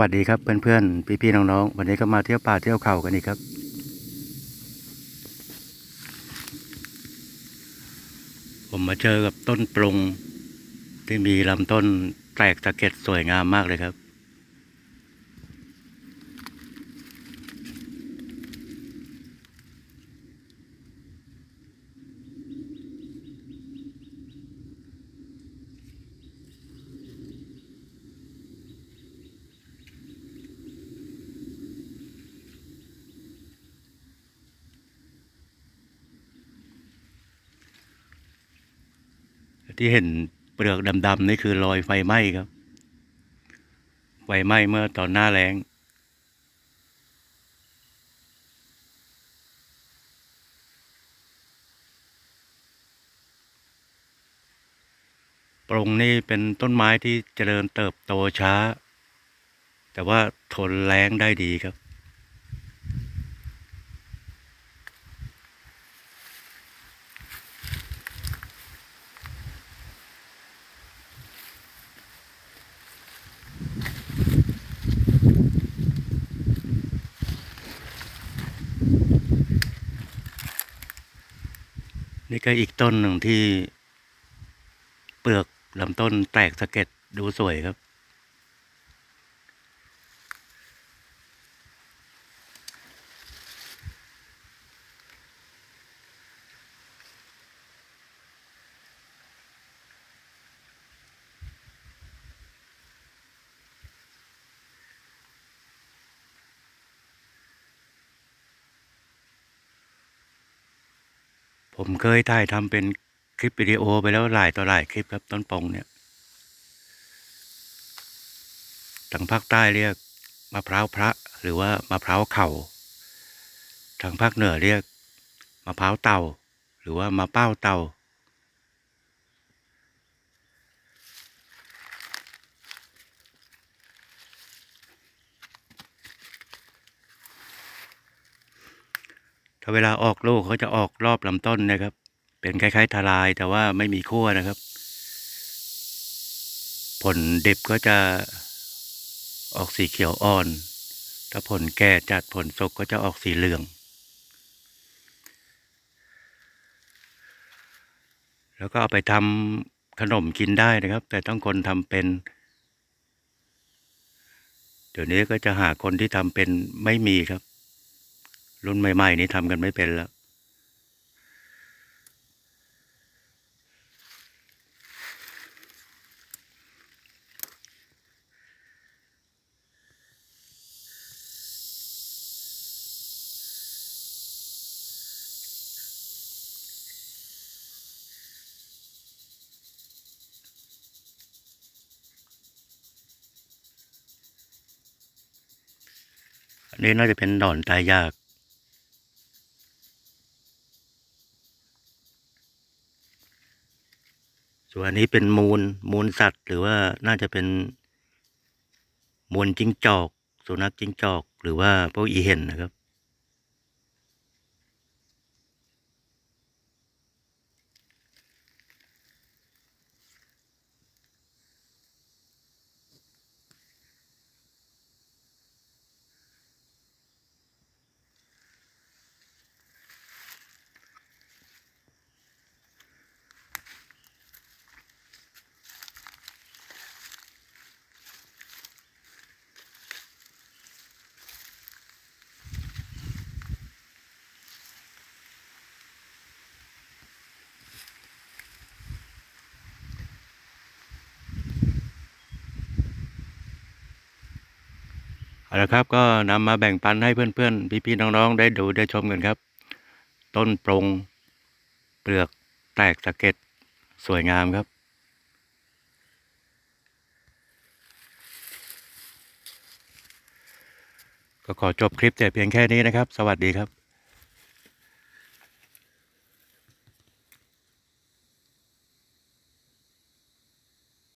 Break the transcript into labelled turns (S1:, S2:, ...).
S1: วัสดีครับเพื่อนๆ พี่ๆน้องๆ วันนี้ก็มาเที่ยวป่าเที่ยวเขากันอีกครับ ผมมาเจอกับต้นปรงที่มีลำต้นแตกตะเก็ดสวยงามมากเลยครับ ที่เห็นเปลือกดำๆนี่คือรอยไฟไหม้ครับ ไฟไหม้เมื่อตอนหน้าแล้งปรงนี่เป็นต้นไม้ที่เจริญเติบโตช้า แต่ว่าทนแรงได้ดีครับ นี่ก็อีกต้นหนึ่งที่ เปลือกลำต้นแตกสะเก็ดดูสวยครับ ผมเคยถ่ายทำเป็นคลิปวิดีโอไปแล้วหลายต่อหลายคลิปครับต้นปงเนี่ยทางภาคใต้เรียกมะพร้าวพระ หรือว่ามะพร้าวเข่าทางภาคเหนือเรียกมะพร้าวเต่า หรือว่ามะเป้าเต่า ถ้าเวลาออกลูกเขาจะออกรอบลำต้นนะครับ เป็นคล้ายๆทลายแต่ว่าไม่มีขั้วนะครับ ผลดิบก็จะออกสีเขียวอ่อน ถ้าผลแก่จัดผลสกก็จะออกสีเหลือง แล้วก็เอาไปทำขนมกินได้นะครับ แต่ต้องคนทำเป็นเดี๋ยวนี้ก็จะหาคนที่ทำเป็นไม่มีครับ รุ่นใหม่ ๆ นี้ทำกันไม่เป็นแล้ว อันนี้น่าจะเป็นหนอนตายยาก ส่วนนนี้เป็นมูลมูลสัตว์ หรือว่าน่าจะเป็นมูลจิ้งจอก สุนัขจิ้งจอก หรือว่าพวกอีเห็นนะครับ เอาละครับก็นำมาแบ่งปันให้เพื่อนๆ พี่ๆน้องๆ ได้ดูได้ชมกันครับ ต้นปรงเปลือกแตกสะเก็ดสวยงามครับ ก็ขอจบคลิปแต่เพียงแค่นี้นะครับ สวัสดีครับ